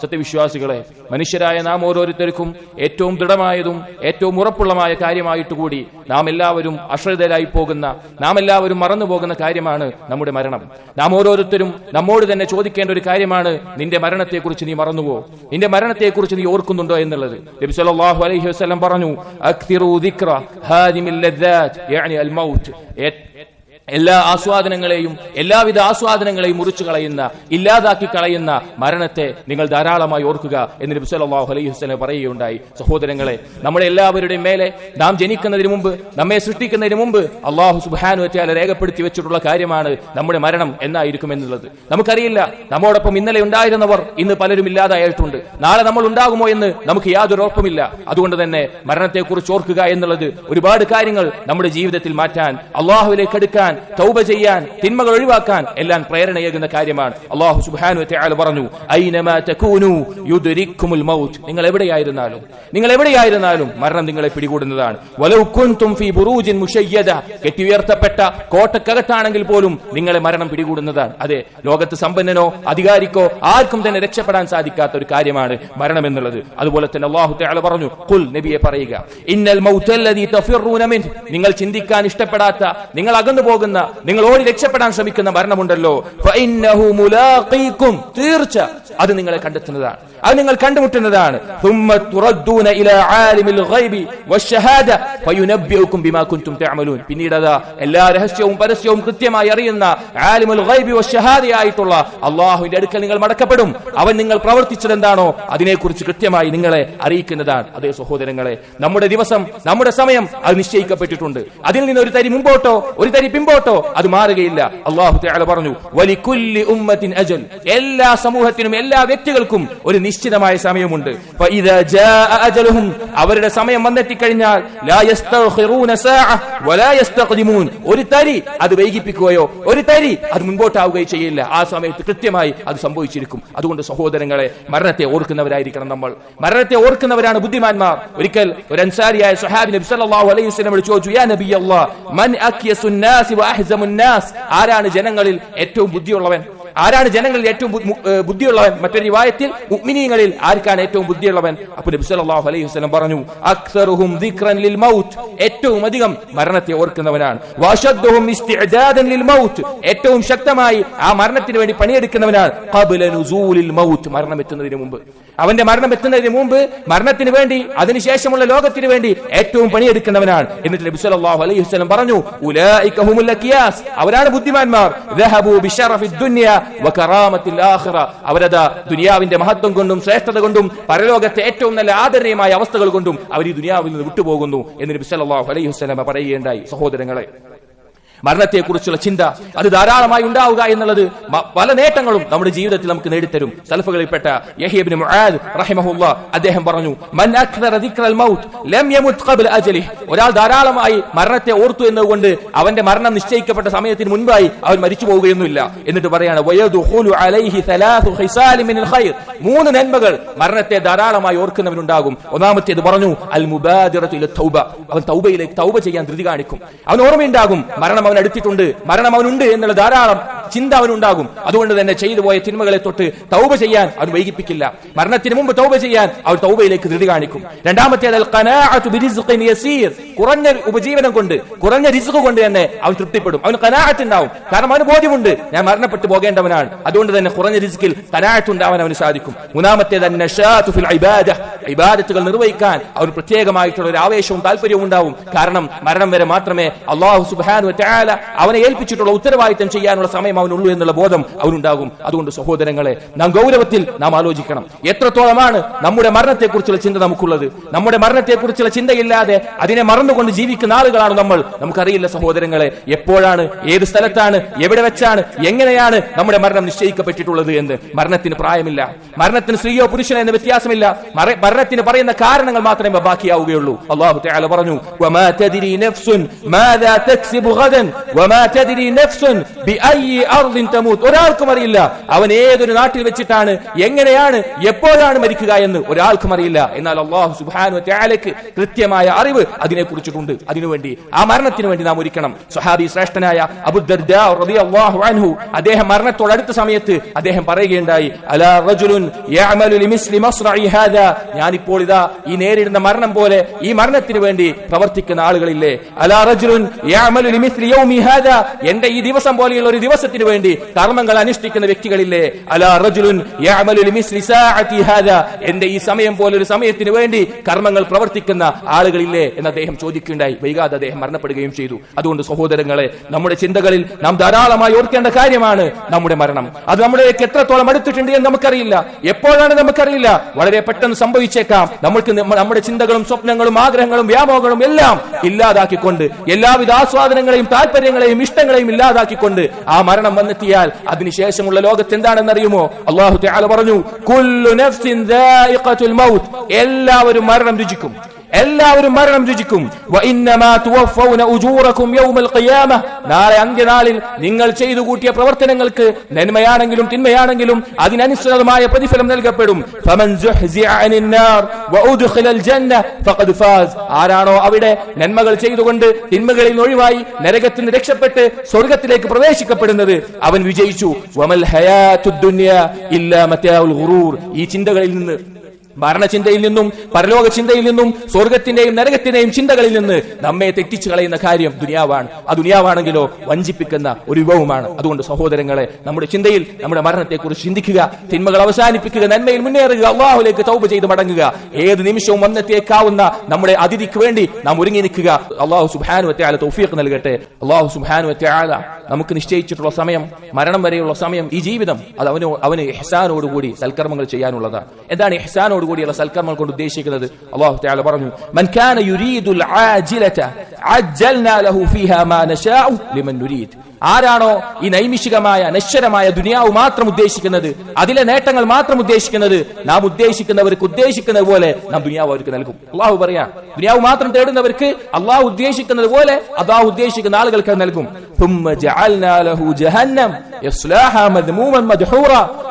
സത്യവിശ്വാസികളെ മനുഷ്യരായ നാം ഓരോരുത്തർക്കും ഏറ്റവും ദൃഢമായതും ഏറ്റവും ഉറപ്പുള്ളമായ കാര്യമായിട്ട് കൂടി നാം എല്ലാവരും അശ്രദ്ധരായി പോകുന്ന നാം എല്ലാവരും മറന്നു പോകുന്ന കാര്യമാണ് നമ്മുടെ മരണം. നാം ഓരോരുത്തരും നമ്മോട് തന്നെ ചോദിക്കേണ്ട ഒരു കാര്യമാണ് നിന്റെ മരണത്തെക്കുറിച്ച് നീ മറന്നുവോ? നിന്റെ മരണത്തെക്കുറിച്ച് നീ ഓർക്കുന്നുണ്ടോ എന്നുള്ളത്. നബി സല്ലല്ലാഹു അലൈഹി വസല്ലം പറഞ്ഞു എല്ലാ ആസ്വാദനങ്ങളെയും എല്ലാവിധ ആസ്വാദനങ്ങളെയും മുറിച്ചു കളയുന്ന ഇല്ലാതാക്കി കളയുന്ന മരണത്തെ നിങ്ങൾ ധാരാളമായി ഓർക്കുക എന്ന് നബി സല്ലല്ലാഹു അലൈഹി വസല്ലം പറയുകയുണ്ടായി. സഹോദരങ്ങളെ നമ്മുടെ എല്ലാവരുടെയും മേലെ നാം ജനിക്കുന്നതിന് മുമ്പ് നമ്മെ സൃഷ്ടിക്കുന്നതിന് മുമ്പ് അള്ളാഹു സുബ്ഹാനഹു വതആല രേഖപ്പെടുത്തി വെച്ചിട്ടുള്ള കാര്യമാണ് നമ്മുടെ മരണം എന്നായിരിക്കും എന്നുള്ളത്. നമുക്കറിയില്ല നമ്മോടൊപ്പം ഇന്നലെ ഉണ്ടായിരുന്നവർ ഇന്ന് പലരും ഇല്ലാതായിട്ടുണ്ട്. നാളെ നമ്മൾ ഉണ്ടാകുമോ എന്ന് നമുക്ക് യാതൊരു ഉറപ്പുമില്ല. അതുകൊണ്ട് തന്നെ മരണത്തെക്കുറിച്ച് ഓർക്കുക എന്നുള്ളത് ഒരുപാട് കാര്യങ്ങൾ നമ്മുടെ ജീവിതത്തിൽ മാറ്റാൻ അള്ളാഹുവിലേക്ക് എടുക്കാൻ തൗബ ചെയ്യാൻ തിന്മകൾ ഒഴിവാക്കാൻ എല്ലാം പ്രേരണയേകുന്ന കാര്യമാണ്. അള്ളാഹു സുബാനു പറഞ്ഞു മൗത്ത്. നിങ്ങൾ എവിടെയായിരുന്നാലും നിങ്ങൾ എവിടെയായിരുന്നാലും മരണം നിങ്ങളെ പിടികൂടുന്നതാണ്. കെട്ടിയുയർത്തപ്പെട്ട കോട്ടക്കകത്താണെങ്കിൽ പോലും നിങ്ങളെ മരണം പിടികൂടുന്നതാണ്. അതെ ലോകത്ത് സമ്പന്നനോ അധികാരിക്കോ ആർക്കും തന്നെ രക്ഷപ്പെടാൻ സാധിക്കാത്ത ഒരു കാര്യമാണ് മരണം എന്നുള്ളത്. അതുപോലെ തന്നെ അള്ളാഹു തആല പറഞ്ഞു കുൽ നബിയെ പറയുക. ഇന്നൽ നിങ്ങൾ ചിന്തിക്കാൻ ഇഷ്ടപ്പെടാത്ത നിങ്ങൾ അകന്നു പോകുന്ന പോകുന്ന നിങ്ങൾ ഓടി രക്ഷപ്പെടാൻ ശ്രമിക്കുന്ന മരണമുണ്ടല്ലോ. തീർച്ച. അത് നിങ്ങളെ കണ്ടെത്തുന്നതാണ്. അത് നിങ്ങൾ കണ്ടുമുട്ടുന്നതാണ്. പിന്നീട് അതാ എല്ലാ രഹസ്യവും പരസ്യവും കൃത്യമായി അറിയുന്ന ആലിമുൽ ഗൈബി ആയിട്ടുള്ള അള്ളാഹുവിന്റെ അടുക്കൽ നിങ്ങൾ മടക്കപ്പെടും. അവൻ നിങ്ങൾ പ്രവർത്തിച്ചത് എന്താണോ അതിനെക്കുറിച്ച് കൃത്യമായി നിങ്ങളെ അറിയിക്കുന്നതാണ്. അതേ സഹോദരങ്ങളെ നമ്മുടെ ദിവസം നമ്മുടെ സമയം അത് നിശ്ചയിക്കപ്പെട്ടിട്ടുണ്ട്. അതിൽ നിന്ന് ഒരു തരി മുമ്പോട്ടോ ഒരു തരി പിമ്പോട്ടോ പിമ്പോട്ടോ അത് മാറുകയില്ല. അള്ളാഹു പറഞ്ഞു വലിക്കുല്ലി ഉമ്മത്തിൻ അജൽ. എല്ലാ സമൂഹത്തിനും എല്ലാ വ്യക്തികൾക്കും ഒരു നിശ്ചിതമായ സമയമുണ്ട്. അവരുടെ സമയം വന്നെത്തിക്കഴിഞ്ഞാൽ ഒരു തരി അത് വൈകിപ്പിക്കുകയോ ഒരു തരി അത് മുൻപോട്ടാവുകയോ ചെയ്യില്ല. ആ സമയത്ത് കൃത്യമായി അത് സംഭവിച്ചിരിക്കും. അതുകൊണ്ട് സഹോദരങ്ങളെ മരണത്തെ ഓർക്കുന്നവരായിരിക്കണം നമ്മൾ. മരണത്തെ ഓർക്കുന്നവരാണ് ബുദ്ധിമാന്മാർ. ഒരിക്കൽ ഒരു അൻസാരിയായ സഹാബി നബി സല്ലല്ലാഹു അലൈഹി വസല്ലം ചോദിച്ചു നാസ് ആരാണ് ജനങ്ങളിൽ ഏറ്റവും ബുദ്ധിയുള്ളവൻ? ആരാണ് ജനങ്ങളിൽ ഏറ്റവും ബുദ്ധിയുള്ളവൻ? മറ്റൊരു വായത്തിൽ മുഅ്മിനീങ്ങളിൽ ആർക്കാണ് ഏറ്റവും ബുദ്ധിയുള്ളവൻ? അപ്പൊ നബി സല്ലല്ലാഹു അലൈഹി വസല്ലം പറഞ്ഞു അക്സറുഹും ദിക്റൻ ലിൽ മൗത്ത്. ഏറ്റവും അധികം മരണത്തെ ഓർക്കുന്നവനാണ്. വശദ്ദുഹും ഇസ്തിഅദാദൻ ലിൽ മൗത്ത്. ഏറ്റവും ശക്തമായി ആ മരണത്തിന് വേണ്ടി പണിയെടുക്കുന്നവനാണ്. ഖബ്ല നുസൂലിൽ മൗത്ത്. മരണം എത്തുന്നതിന് മുമ്പ്. അവന്റെ മരണം എത്തുന്നതിന് മുമ്പ് മരണത്തിന് വേണ്ടി അതിനുശേഷമുള്ള ലോകത്തിന് വേണ്ടി ഏറ്റവും പണിയെടുക്കുന്നവനാണ്. എന്നിട്ട് നബി സല്ലല്ലാഹു അലൈഹി വസല്ലം പറഞ്ഞു ഉലൈക അവരാണ് ബുദ്ധിമാന്മാർ. ദഹബു ബിശറഫി ദുനിയ വകറാമത്തിൽ ആഖിറ. അവരതാ ദുനിയാവിന്റെ മഹത്വം കൊണ്ടും ശ്രേഷ്ഠത കൊണ്ടും പരലോകത്തെ ഏറ്റവും നല്ല ആദരണീയമായ അവസ്ഥകൾ കൊണ്ടും അവർ ഈ ദുനിയാവിൽ നിന്ന് വിട്ടുപോകുന്നു എന്ന് നബി സല്ലല്ലാഹു അലൈഹി വസല്ലം പറയുകയുണ്ടായി. സഹോദരങ്ങളെ മരണത്തെക്കുറിച്ചുള്ള ചിന്ത അത് ധാരാളമായി ഉണ്ടാവുക എന്നുള്ളത് പല നേട്ടങ്ങളും നമ്മുടെ ജീവിതത്തിൽ നമുക്ക് നേടിത്തരും. റഹിമഹുല്ലാ അദ്ദേഹം പറഞ്ഞു മൗത്ത് ലം ഒരാൾ ധാരാളമായി മരണത്തെ ഓർത്തു എന്നതുകൊണ്ട് അവന്റെ മരണം നിശ്ചയിക്കപ്പെട്ട സമയത്തിന് മുൻപായി അവൻ മരിച്ചു പോവുകയൊന്നുമില്ല എന്നിട്ട് പറയാണ് അലൈഹി മിനൽ ഖൈർ. മൂന്ന് നന്മകൾ മരണത്തെ ധാരാളമായി ഓർക്കുന്നവനുണ്ടാകും. ഒന്നാമത്തേത് പറഞ്ഞു അൽ മുബാദിറത്തു ഇല തൗബ. അവൻ തൗബയിലേക്ക് തൗബ ചെയ്യാൻ ധൃതി കാണിക്കും. അവൻ ഓർമ്മയുണ്ടാകും മരണം അവൻ അടുത്തിട്ടുണ്ട് മരണം അവനുണ്ട് എന്നുള്ള ധാരാളം ചിന്ത അവനുണ്ടാകും. അതുകൊണ്ട് തന്നെ ചെയ്തു പോയ തിന്മകളെ തൊട്ട് തൗബ ചെയ്യാൻ അവൻ വൈകിപ്പിക്കില്ല. മരണത്തിന് മുമ്പ് തൗബ ചെയ്യാൻ അവൻ തൗബയിലേക്ക് ധൃതി കാണിക്കും. രണ്ടാമത്തേത് കുറഞ്ഞ ഉപജീവനം കൊണ്ട് കുറഞ്ഞ റിസ്ക് കൊണ്ട് തന്നെ അവൻ തൃപ്തിപ്പെടും. അവന് കനാഹത്ത് ഉണ്ടാവും. കാരണം അവന് ബോധ്യമുണ്ട്. ഞാൻ മരണപ്പെട്ടു പോകേണ്ടവനാണ്. അതുകൊണ്ട് തന്നെ കുറഞ്ഞ റിസ്കിൽ കനാഹത്ത് ഉണ്ടാവാൻ അവന് സാധിക്കും. മൂന്നാമത്തേത് ഇബാദത്തുകൾ നിർവഹിക്കാൻ അവന് പ്രത്യേകമായിട്ടുള്ള ഒരു ആവേശവും താല്പര്യവും ഉണ്ടാവും. കാരണം മരണം വരെ മാത്രമേ അള്ളാഹു സുബാൻ അവനെ ഏൽപ്പിച്ചിട്ടുള്ള ഉത്തരവാദിത്തം ചെയ്യാനുള്ള സമയം അവനുള്ളൂ എന്നുള്ള ബോധം അവനുണ്ടാകും. അതുകൊണ്ട് സഹോദരങ്ങളെ നാം ഗൗരവത്തിൽ നാം ആലോചിക്കണം. എത്രത്തോളമാണ് നമ്മുടെ മരണത്തെക്കുറിച്ചുള്ള ചിന്ത നമുക്കുള്ളത്? നമ്മുടെ മരണത്തെക്കുറിച്ചുള്ള ചിന്തയില്ലാതെ അതിനെ മറന്നുകൊണ്ട് ജീവിക്കുന്ന ആളുകളാണ് നമ്മൾ. നമുക്കറിയില്ല സഹോദരങ്ങളെ എപ്പോഴാണ് ഏത് സ്ഥലത്താണ് എവിടെ വെച്ചാണ് എങ്ങനെയാണ് നമ്മുടെ മരണം നിശ്ചയിക്കപ്പെട്ടിട്ടുള്ളത് എന്ന്. മരണത്തിന് പ്രായമില്ല. മരണത്തിന് സ്ത്രീയോ പുരുഷനോ എന്ന വ്യത്യാസമില്ല. മര- മരണത്തിന് പറയുന്ന കാരണങ്ങൾ മാത്രമേ ബാക്കിയാവുകയുള്ളൂ. അള്ളാഹു തആല പറഞ്ഞു ماذا تدري نفس ഗദൻ വമാ തദ്രി നഫ്സുൻ ബിഅയ്യി അർദിൻ തമൂത്ത്. ഒരാൾക്കും അറിയില്ല. അവൻ ഏതൊരു നാട്ടിൽ വെച്ചിട്ടാണ് എങ്ങനെയാണ് എപ്പോഴാണ് മരിക്കുക എന്ന് ഒരാൾക്കും അറിയില്ല. എന്നാൽ അള്ളാഹു സുബാനു ത്യാലയ്ക്ക് കൃത്യമായ അറിവ് അതിനെ കുറിച്ചിട്ടുണ്ട്. അതിനുവേണ്ടി ആ മരണത്തിന് വേണ്ടി നാം ഒരുക്കണം. സുഹാബി ശ്രേഷ്ഠനായ അബുദ്ദു അദ്ദേഹം മരണത്തോടടുത്ത സമയത്ത് അദ്ദേഹം പറയുകയുണ്ടായി അലാ റജുലുൻ ഞാനിപ്പോൾ ഇതാ ഈ നേരിടുന്ന മരണം പോലെ ഈ മരണത്തിന് വേണ്ടി പ്രവർത്തിക്കുന്ന ആളുകളില്ലേ? അലാ റജുലുൻ എന്റെ ഈ ദിവസം പോലെയുള്ള ഒരു ദിവസത്തിന് വേണ്ടി കർമ്മങ്ങൾ അനുഷ്ഠിക്കുന്ന വ്യക്തികളില്ലേ? അലാ റജുലുൻ എന്റെ ഈ സമയം പോലൊരു സമയത്തിന് വേണ്ടി കർമ്മങ്ങൾ പ്രവർത്തിക്കുന്ന ആളുകളില്ലേ? എന്ന് അദ്ദേഹം ചോദിക്കുകയുണ്ടായി. വൈകാതെ അദ്ദേഹം മരണപ്പെടുകയും ചെയ്തു. അതുകൊണ്ട് സഹോദരങ്ങളെ നമ്മുടെ ചിന്തകളിൽ നാം ധാരാളമായി ഓർക്കേണ്ട കാര്യമാണ് നമ്മുടെ മരണം. അത് നമ്മുടെയൊക്കെ എത്രത്തോളം അടുത്തിട്ടുണ്ട് എന്ന് നമുക്കറിയില്ല. എപ്പോഴാണ് നമുക്കറിയില്ല? വളരെ പെട്ടെന്ന് സംഭവിച്ചേക്കാം. നമ്മൾക്ക് നമ്മുടെ ചിന്തകളും സ്വപ്നങ്ങളും ആഗ്രഹങ്ങളും വ്യാമോഹങ്ങളും എല്ലാം ഇല്ലാതാക്കിക്കൊണ്ട് എല്ലാവിധ ആസ്വാദനങ്ങളെയും താല്പര്യങ്ങളെയും ഇഷ്ടങ്ങളെയും ഇല്ലാതാക്കിക്കൊണ്ട് ആ മരണം വന്നെത്തിയാൽ അതിനുശേഷമുള്ള ലോകത്ത് എന്താണെന്നറിയുമോ? അള്ളാഹു തആല പറഞ്ഞു കുല്ലു നഫ്സിൻ ദായിഖത്തുൽ മൗത്ത്. എല്ലാവരും മരണം രുചിക്കും. എല്ലാവരും മരണം രുചിക്കും. നാളെ അന്ത്യനാളിൽ നിങ്ങൾ ചെയ്തു കൂട്ടിയ പ്രവർത്തനങ്ങൾക്ക് നന്മയാണെങ്കിലും തിന്മയാണെങ്കിലും അതിനനുസൃതമായ പ്രതിഫലം നൽകപ്പെടും. ആരാണോ അവിടെ നന്മകൾ ചെയ്തുകൊണ്ട് തിന്മകളിൽ ഒഴിവായി നരകത്തിൽ നിന്ന് രക്ഷപ്പെട്ട് സ്വർഗത്തിലേക്ക് പ്രവേശിക്കപ്പെടുന്നത് അവൻ വിജയിച്ചു. ഈ ചിന്തകളിൽ നിന്ന് മരണചിന്തയിൽ നിന്നും പരലോക ചിന്തയിൽ നിന്നും സ്വർഗത്തിന്റെയും നരകത്തിന്റെയും ചിന്തകളിൽ നിന്ന് നമ്മെ തെറ്റിച്ചു കളയുന്ന കാര്യം ദുനിയാവാണ്. ആ ദുനിയാവാണെങ്കിലോ വഞ്ചിപ്പിക്കുന്ന ഒരു വിഭവമാണ്. അതുകൊണ്ട് സഹോദരങ്ങളെ നമ്മുടെ ചിന്തയിൽ നമ്മുടെ മരണത്തെക്കുറിച്ച് ചിന്തിക്കുക തിന്മകൾ അവസാനിപ്പിക്കുക നന്മയിൽ മുന്നേറുക അള്ളാഹുലേക്ക് തൗബ ചെയ്ത് മടങ്ങുക. ഏത് നിമിഷവും വന്നെത്തിയേക്കാവുന്ന നമ്മുടെ അതിഥിക്ക് വേണ്ടി നാം ഒരുങ്ങി നിൽക്കുക. അള്ളാഹു സുബാനു വറ്റയാല തൗഫീഖ് നൽകട്ടെ. അള്ളാഹു സുബാനു വറ്റയാല നമുക്ക് നിശ്ചയിച്ചിട്ടുള്ള സമയം മരണം വരെയുള്ള സമയം ഈ ജീവിതം അത് അവന് അവന് ഇഹ്സാനോടുകൂടി സൽക്കർമ്മങ്ങൾ ചെയ്യാനുള്ളതാണ്. എന്താണ് ഇഹ്സാനോടുകൂടിയുള്ള സൽക്കർമ്മം കൊണ്ട് ഉദ്ദേശിക്കുന്നത് അള്ളാഹു തആല പറഞ്ഞു. മൻ കാന യുരീദുൽ ആജിലത അജ്ജൽനാ ലഹു ഫീഹാ മാ നശാഉ ലിമൻ നുരീദ്. ആരാണോ ഈ നൈമിഷികമായ നശ്വരമായ ദുനിയാവ് മാത്രം ഉദ്ദേശിക്കുന്നത് അതിലെ നേട്ടങ്ങൾ മാത്രം ഉദ്ദേശിക്കുന്നത് നാം ഉദ്ദേശിക്കുന്നവർക്ക് ഉദ്ദേശിക്കുന്നത് പോലെ നാം ദുനിയാവ് അവർക്ക് നൽകും. അള്ളാഹു പറയാ ദുനിയാവ് മാത്രം തേടുന്നവർക്ക് അള്ളാഹു ഉദ്ദേശിക്കുന്നത് പോലെ അതാ ഉദ്ദേശിക്കുന്ന ആളുകൾക്ക് നൽകും.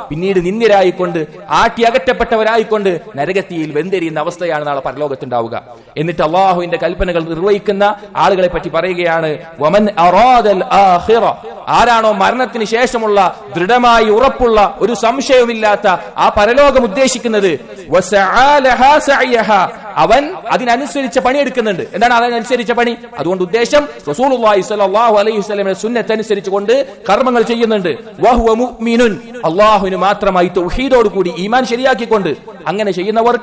പിന്നീട് നിന്ദ്യരായിക്കൊണ്ട് ആട്ടി അകറ്റപ്പെട്ടവരായിക്കൊണ്ട് നരകത്തിയിൽ വെന്തെരിയുന്ന അവസ്ഥയാണ് നാളെ പരലോകത്തുണ്ടാവുക. എന്നിട്ട് അള്ളാഹുവിന്റെ കൽപ്പനകൾ നിർവഹിക്കുന്ന ആളുകളെ പറ്റി പറയുകയാണ് വമൻ ആരാണോ മരണത്തിന് ശേഷമുള്ള ദൃഢമായി ഉറപ്പുള്ള ഒരു സംശയവുമില്ലാത്ത ആ പരലോകം ഉദ്ദേശിക്കുന്നത് അവൻ അതിനനുസരിച്ച പണിയെടുക്കുന്നുണ്ട്. എന്താണ് അതിനനുസരിച്ച പണി? അതുകൊണ്ട് ഉദ്ദേശം സ്വല്ലല്ലാഹു അലൈഹി കൊണ്ട് കർമ്മങ്ങൾ ചെയ്യുന്നുണ്ട്. അള്ളാഹുവിന് മാത്രമായി തൗഹീദോട് കൂടി ഈമാൻ ശരിയാക്കിക്കൊണ്ട്. അങ്ങനെ ചെയ്യുന്നവർ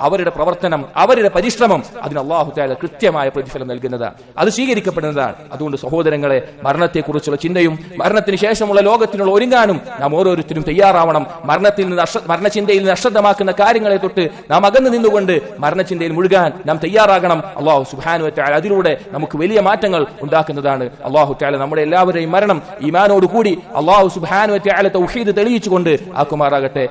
അവരുടെ പ്രവർത്തനം അവരുടെ പരിശ്രമം അതിന് അള്ളാഹു താല കൃത്യമായ പ്രതിഫലം നൽകുന്നത്. അത് സ്വീകരിക്കപ്പെടുന്നതാണ്. അതുകൊണ്ട് സഹോദരങ്ങളെ മരണത്തെക്കുറിച്ചുള്ള ചിന്തയും മരണത്തിന് ശേഷമുള്ള ലോകത്തിനുള്ള ഒരുങ്ങാനും നാം ഓരോരുത്തരും തയ്യാറാവണം. മരണത്തിൽ നിന്ന് മരണചിന്തയിൽ നിന്ന് അശ്രദ്ധമാക്കുന്ന കാര്യങ്ങളെ തൊട്ട് നാം അകന്നു നിന്നുകൊണ്ട് മരണചിന്തയിൽ മുഴുകാൻ നാം തയ്യാറാകണം. അള്ളാഹു സുഹാനു താല അതിലൂടെ നമുക്ക് വലിയ മാറ്റങ്ങൾ ഉണ്ടാക്കുന്നതാണ്. അള്ളാഹു താല നമ്മുടെ എല്ലാവരെയും മരണം ഈമാനോട് കൂടി അള്ളാഹു സുഹാനു വറ്റാല തൗഹീദ് തെളിയിച്ചുകൊണ്ട് ആക്കുമാറാകട്ടെ.